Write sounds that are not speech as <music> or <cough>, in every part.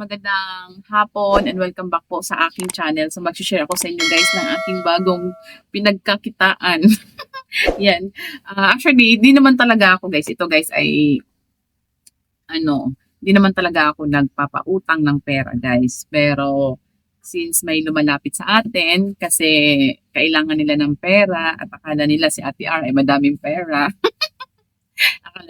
Magandang hapon and welcome back po sa aking channel. So mag-share ako sa inyo guys ng aking bagong pinagkakitaan. <laughs> Yan. Ah, actually, di naman talaga ako guys. Ito guys ay ano, di naman talaga ako nagpapautang ng pera guys. Pero since may lumalapit sa atin kasi kailangan nila ng pera at akala nila si Ate R ay madaming pera. <laughs>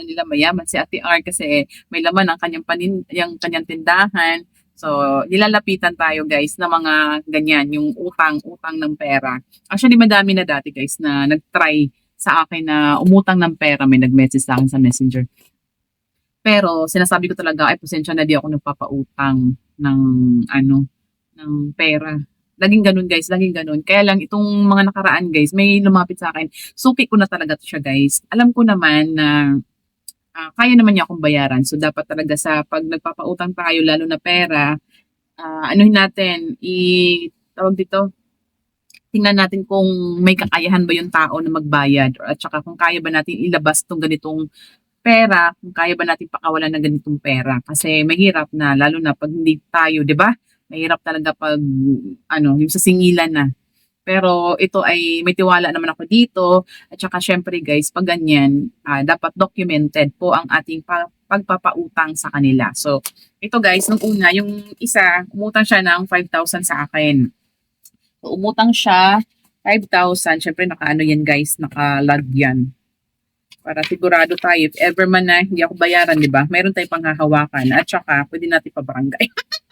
akala nila mayaman si Ate R kasi may laman ang kanyang panin, yung kanyang tindahan. So, nilalapitan tayo guys na mga ganyan, yung utang-utang ng pera. Actually, madami na dati guys na nag-try sa akin na umutang ng pera. May nag-message sa akin sa messenger. Pero, sinasabi ko talaga, ay, pasensya na di ako nagpapautang ng, ano, ng pera. Laging ganun guys, laging ganun. Kaya lang itong mga nakaraan guys, may lumapit sa akin. Suki ko na talaga to siya guys. Alam ko naman na ah, kaya naman niya akong bayaran. So dapat talaga sa pag nagpapautang tayo, lalo na pera, ah, anuhin natin, i tawag dito, tingnan natin kung may kakayahan ba yung tao na magbayad or at saka kung kaya ba natin ilabas tong ganitong pera, kung kaya ba natin pakawalan ng ganitong pera. Kasi mahirap na, lalo na pag hindi tayo, di ba? Mahirap talaga pag, ano, yung sa singilan na. Pero ito ay may tiwala naman ako dito. At saka syempre guys, pag ganyan, ah, dapat documented po ang ating pa- pagpapautang sa kanila. So, ito guys, nung una, yung isa, umutang siya ng 5,000 sa akin. So, umutang siya 5,000. Syempre, naka-ano yan guys, naka-log yan. Para sigurado tayo, if ever man na hindi ako bayaran, di ba? Mayroon tayong panghahawakan. At saka, pwede natin pabarangay. <laughs>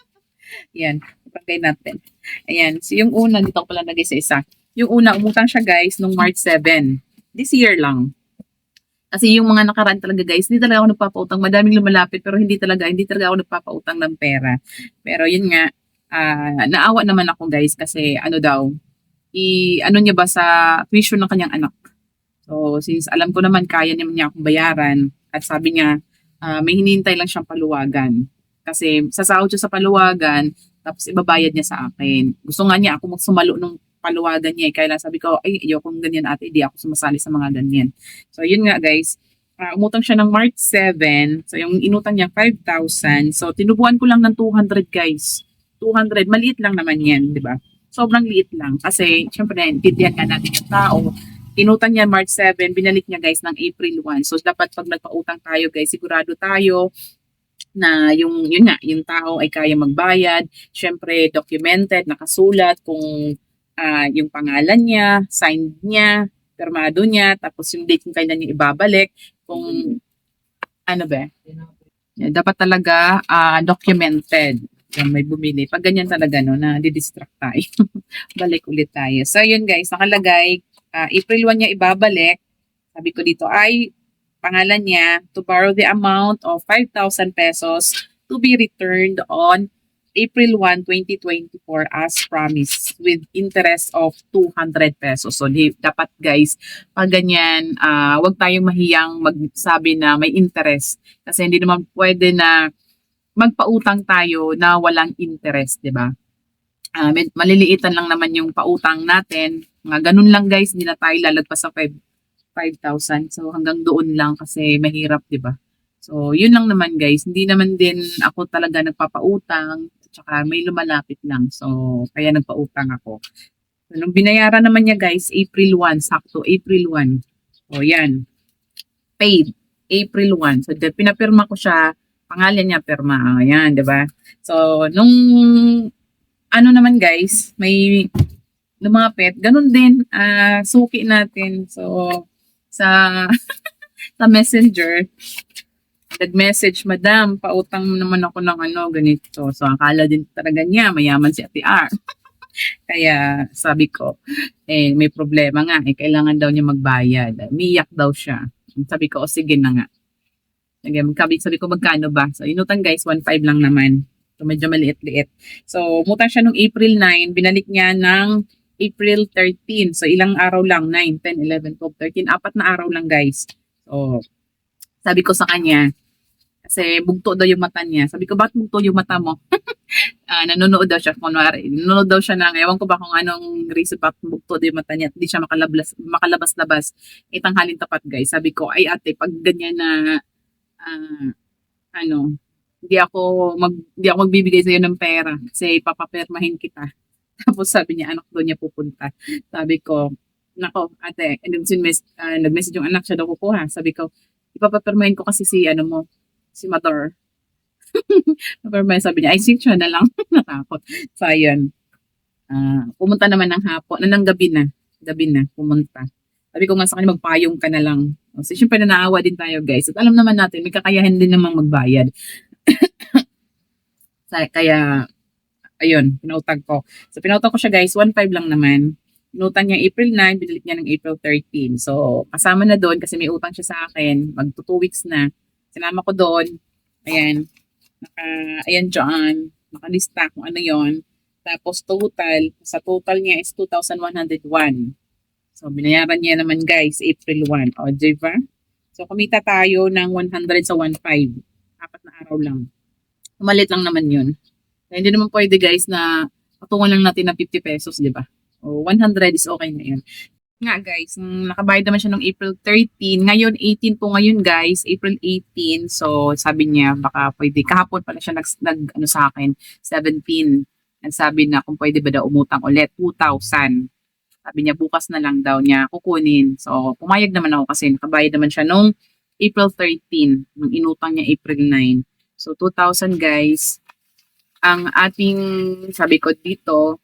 yan, pabarangay natin. Ayan. So, yung una, dito ko pala nagay sa isa. Yung una, umutang siya guys, nung March 7. This year lang. Kasi yung mga nakaraan talaga guys, hindi talaga ako nagpapautang. Madaming lumalapit pero hindi talaga, hindi talaga ako nagpapautang ng pera. Pero yun nga, ah, naawa naman ako guys kasi ano daw, i ano niya ba sa tuition ng kanyang anak. So since alam ko naman kaya naman niya akong bayaran at sabi niya ah, may hinihintay lang siyang paluwagan. Kasi sasahod siya sa paluwagan tapos ibabayad niya sa akin. Gusto nga niya ako magsumalo ng paluwagan niya. eh. Kaya lang sabi ko, ay, ayokong ganyan ate, hindi ako sumasali sa mga ganyan. So, yun nga guys, Ah, umutang siya ng March 7. So, yung inutang niya 5,000. So, tinubuan ko lang ng 200 guys. 200, maliit lang naman yan, di ba? Sobrang liit lang. Kasi, syempre, intindihan nga natin yung tao. Inutang niya March 7, binalik niya guys ng April 1. So, dapat pag nagpautang tayo guys, sigurado tayo na yung, yun nga, yung tao ay kaya magbayad. Syempre, documented, nakasulat kung ah, yung pangalan niya, signed niya, permado niya, tapos yung date kung kailan niya ibabalik, kung ano ba? Yeah, dapat talaga ah, documented. Yan, may bumili. Pag ganyan talaga, no, na didistract tayo. <laughs> Balik ulit tayo. So, yun guys, nakalagay, ah, April 1 niya ibabalik. Sabi ko dito ay, pangalan niya, to borrow the amount of 5,000 pesos to be returned on April 1, 2024 as promised with interest of 200 pesos. So, dapat guys, pag ganyan, ah, wag tayong mahiyang magsabi na may interest. Kasi hindi naman pwede na magpautang tayo na walang interest, di ba? Med- maliliitan lang naman yung pautang natin. Mga ganun lang guys, hindi na tayo lalagpas sa 5 5,000. So hanggang doon lang kasi mahirap, 'di ba? So yun lang naman guys, hindi naman din ako talaga nagpapautang, tsaka may lumalapit lang. So kaya nagpautang ako. So, nung binayaran naman niya guys, April 1, sakto April 1. So yan. Paid April 1. So de, pinapirma ko siya, pangalan niya pirma. Ayan, 'di ba? So nung ano naman guys, may lumapit, ganun din, ah suki natin. So, sa <laughs> sa messenger, nag-message, Madam, pautang naman ako ng ano, ganito. So, akala din talaga niya, mayaman si Ate R. <laughs> Kaya, sabi ko, eh, may problema nga, eh, kailangan daw niya magbayad. Miyak daw siya. Sabi ko, o sige na nga. Sige, magkabit, sabi ko, magkano ba? So, inutang guys, 1.5 lang naman. So, medyo maliit-liit. So, umutang siya nung April 9, binalik niya ng April 13. So, ilang araw lang? 9, 10, 11, 12, 13. Apat na araw lang, guys. So, sabi ko sa kanya, kasi bugto daw yung mata niya. Sabi ko, bakit bugto yung mata mo? <laughs> Ah, nanonood daw siya, kunwari. Nanonood daw siya ng, ewan ko ba kung anong reason bakit bugto daw yung mata niya. at Hindi siya makalabas, makalabas-labas. Itang halin tapat, guys. Sabi ko, ay ate, pag ganyan na, ah, ano, hindi ako mag hindi ako magbibigay sa ng pera kasi papapermahin kita. Tapos sabi niya anak doon niya pupunta. Sabi ko, nako ate, and then sinmes, uh, nag-message yung anak siya daw kukuha. Sabi ko, ipapapirmahin ko kasi si ano mo, si Mador. <laughs> Papirmahin sabi niya, ay siya na lang. <laughs> Natakot. So ayun. Ah, pumunta naman ng hapon, na ng gabi na. Gabi na, pumunta. Sabi ko nga sa kanya, magpayong ka na lang. Kasi syempre naawa din tayo guys. At alam naman natin, may kakayahan din namang magbayad. <coughs> Kaya, ayun, pinautag ko. So, pinautag ko siya guys, 1.5 lang naman. Inutang niya April 9, binilit niya ng April 13. So, kasama na doon kasi may utang siya sa akin. Mag 2 weeks na. Sinama ko doon. Ayan. Naka, ayan dyan. Nakalista kung ano yon Tapos total, sa total niya is 2,101. So, binayaran niya naman guys, April 1. O, di? So, kumita tayo ng 100 sa 1.5. Apat na araw lang. Malit lang naman yun. Kaya hindi naman pwede guys na patungan lang natin ng 50 pesos, di ba? O 100 is okay na yun. Nga guys, nakabayad naman siya ng April 13. Ngayon, 18 po ngayon guys. April 18. So, sabi niya, baka pwede. Kahapon pala siya nag, nag ano sa akin, 17. Nagsabi na kung pwede ba daw umutang ulit, 2,000. Sabi niya, bukas na lang daw niya kukunin. So, pumayag naman ako kasi nakabayad naman siya nung April 13. Nung inutang niya April 9. So, 2,000 guys. Ang ating, sabi ko dito,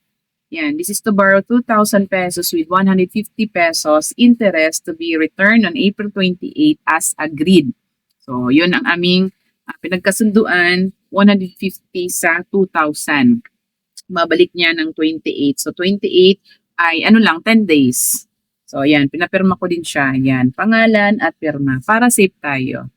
yan, this is to borrow 2,000 pesos with 150 pesos interest to be returned on April 28 as agreed. So, yun ang aming ah, pinagkasunduan, 150 sa 2,000. Mabalik niya ng 28. So, 28 ay ano lang, 10 days. So, yan, pinapirma ko din siya. Yan, pangalan at pirma para safe tayo.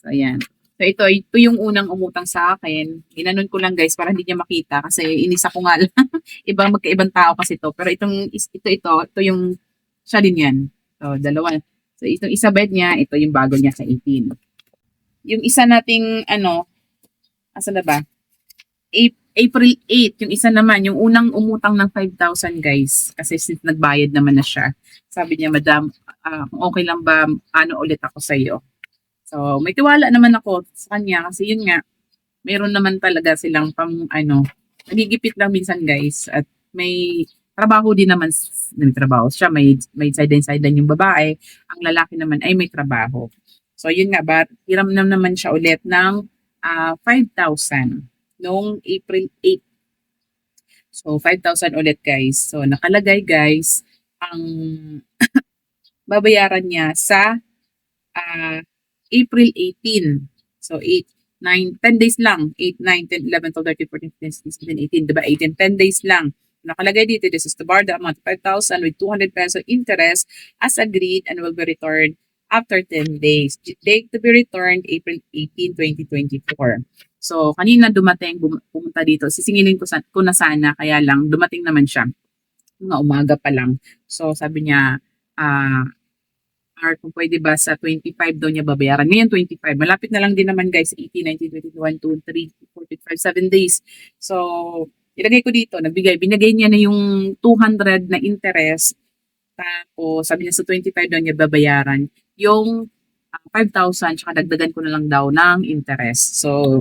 So, yan. So, ito, ito yung unang umutang sa akin. Ginanon ko lang guys para hindi niya makita kasi inisa ko nga lang. <laughs> Ibang magkaibang tao kasi ito. Pero itong, ito, ito, ito yung, siya din yan. So, dalawa. So, itong isa bed niya, ito yung bago niya sa 18. Yung isa nating, ano, asa na ba? April 8, yung isa naman, yung unang umutang ng 5,000 guys. Kasi since nagbayad naman na siya. Sabi niya, madam, kung okay lang ba, ano ulit ako sa iyo. So, may tiwala naman ako sa kanya kasi yun nga, meron naman talaga silang pang ano, nagigipit lang minsan guys at may trabaho din naman, may trabaho siya, may, may side and side yung babae, ang lalaki naman ay may trabaho. So, yun nga ba, hiram na naman siya ulit ng ah, 5,000 noong April 8. So, 5,000 ulit guys. So, nakalagay guys, ang <laughs> babayaran niya sa ah, April 18. So, 8, 9, 10 days lang. 8, 9, 10, 11, 12, 13, 14, 15, 16, 17, 18. Diba? 18, 10 days lang. Nakalagay dito, this is to borrow the amount of 5,000 with 200 peso interest as agreed and will be returned after 10 days. Date to be returned, April 18, 2024. So, kanina dumating, pumunta dito. Sisingilin ko, sa, ko na sana, kaya lang, dumating naman siya. Mga umaga pa lang. So, sabi niya, ah, or kung pwede ba sa 25 daw niya babayaran. Ngayon 25. Malapit na lang din naman guys. 18, 19, 21, 2, 3, 4, 5, 7 days. So, ilagay ko dito. Nagbigay. Binigay niya na yung 200 na interest. Tapos, sabi niya sa 25 daw niya babayaran. Yung ah, 5,000, tsaka dagdagan ko na lang daw ng interest. So,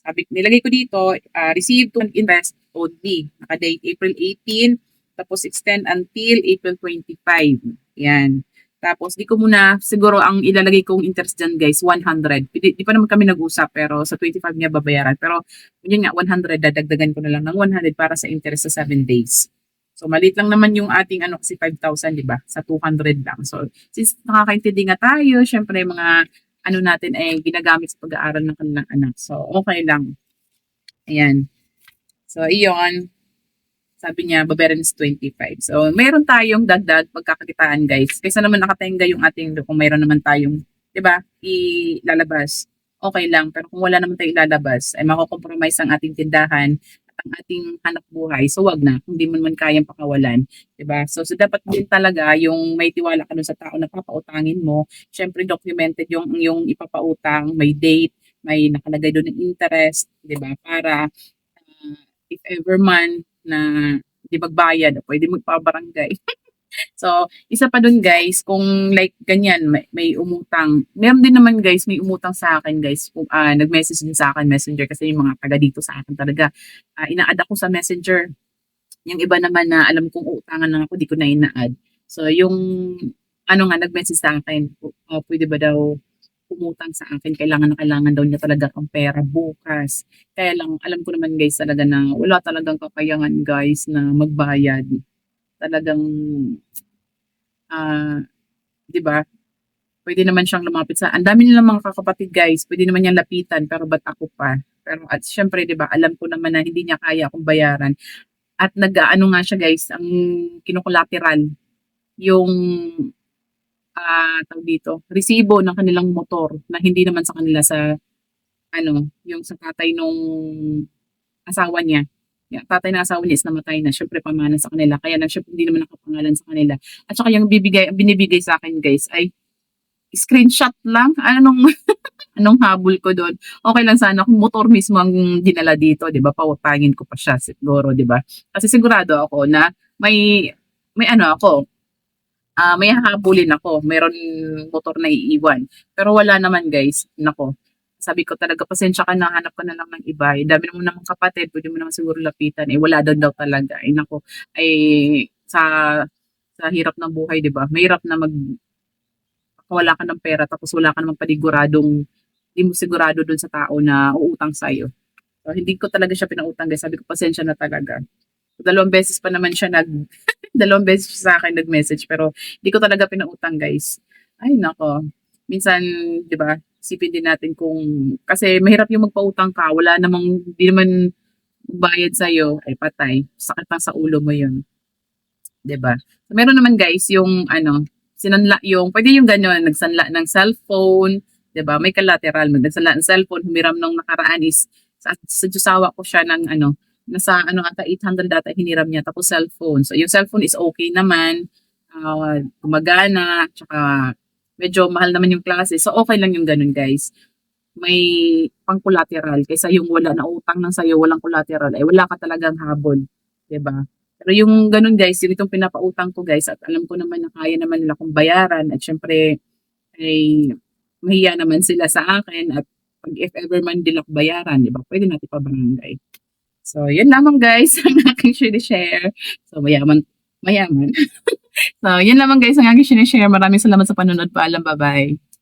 sabi, nilagay ko dito, ah, receive to invest only. Nakadate April 18, tapos extend until April 25. Yan. Tapos, di ko muna, siguro ang ilalagay kong interest dyan guys, 100. Di, di pa naman kami nag-usap, pero sa 25 niya babayaran. Pero, yun nga, 100, dadagdagan ko na lang ng 100 para sa interest sa 7 days. So, maliit lang naman yung ating ano kasi 5,000, di ba? Sa 200 lang. So, since nakakaintindi nga tayo, syempre mga ano natin ay ginagamit sa pag-aaral ng kanilang anak. So, okay lang. Ayan. So, iyon. Sabi niya, babayaran is 25. So, meron tayong dagdag pagkakakitaan, guys. Kaysa naman nakatenga yung ating, kung meron naman tayong, di ba, ilalabas. Okay lang. Pero kung wala naman tayong ilalabas, ay makokompromise ang ating tindahan at ang ating hanap buhay. So, wag na. Kung di mo naman kayang pakawalan. Di ba? So, so, dapat din talaga yung may tiwala ka dun sa tao na papautangin mo. Siyempre, documented yung, yung ipapautang, may date, may nakalagay doon ng interest, di ba? Para ah, if ever man na di magbayad, pwede magpabarangay. <laughs> so, isa pa dun guys, kung like ganyan, may, may umutang. Meron din naman guys, may umutang sa akin guys. Kung ah, nag-message din sa akin, messenger, kasi yung mga taga dito sa akin talaga. ah ina-add ako sa messenger. Yung iba naman na alam kong utangan lang ako, di ko na ina-add. So, yung ano nga, nag-message sa akin, uh, pwede ba daw umutang sa akin, kailangan na kailangan daw niya talaga ang pera bukas. Kaya lang, alam ko naman guys talaga na wala talagang kakayangan guys na magbayad. Talagang, ah, di ba? Pwede naman siyang lumapit sa, ang dami nilang mga kakapatid guys, pwede naman niyang lapitan, pero ba't ako pa? Pero at syempre, di ba, alam ko naman na hindi niya kaya akong bayaran. At nag-ano nga siya guys, ang kinukulateral, yung ah tawag dito, resibo ng kanilang motor na hindi naman sa kanila sa ano, yung sa tatay nung asawa niya. Yeah, tatay na asawa niya is namatay na, syempre pamana sa kanila. Kaya lang syempre hindi naman nakapangalan sa kanila. At saka yung bibigay, binibigay sa akin guys ay screenshot lang. <laughs> Anong anong habol ko doon? Okay lang sana kung motor mismo ang dinala dito, 'di ba? Pawapangin ko pa siya siguro, 'di ba? Kasi sigurado ako na may may ano ako, ah may hahabulin ako. Meron motor na iiwan. Pero wala naman guys. Nako. Sabi ko talaga, pasensya ka na, hanap ka na lang ng iba. Eh, dami mo naman kapatid, pwede mo naman siguro lapitan. Eh, wala daw daw talaga. Eh, nako. Ay, sa sa hirap ng buhay, di ba? Mahirap na mag wala ka ng pera tapos wala ka namang paniguradong hindi mo sigurado dun sa tao na uutang sa'yo. So, hindi ko talaga siya pinautang guys. Sabi ko, pasensya na talaga. Dalawang beses pa naman siya nag, <laughs> dalawang beses siya sa akin nag-message pero hindi ko talaga pinautang guys. Ay nako. Minsan, 'di ba? Isipin din natin kung kasi mahirap yung magpautang ka, wala namang hindi naman bayad sa iyo ay patay. Sakit lang sa ulo mo 'yun. 'Di ba? So, meron naman guys yung ano, sinanla yung pwede yung ganyan, nagsanla ng cellphone, 'di ba? May collateral, nagsanla ng cellphone, humiram nung nakaraan is sa, sa Diyosawa ko siya ng ano, nasa ano ata 800 data hiniram niya tapos cellphone. So yung cellphone is okay naman, uh, gumagana, tsaka medyo mahal naman yung klase. So okay lang yung ganun guys. May pang collateral kaysa yung wala na utang ng sayo, walang collateral, ay wala ka talagang habol, 'di ba? Pero yung ganun guys, yung itong pinapautang ko guys at alam ko naman na kaya naman nila kung bayaran at syempre ay mahiya naman sila sa akin at pag if ever man nila bayaran, di ba? Pwede natin pa barangay. <laughs> <laughs> So, yun lamang guys ang aking share. So, mayaman, mayaman. so, yun lamang guys ang aking share. Maraming salamat sa panonood. Paalam, bye-bye.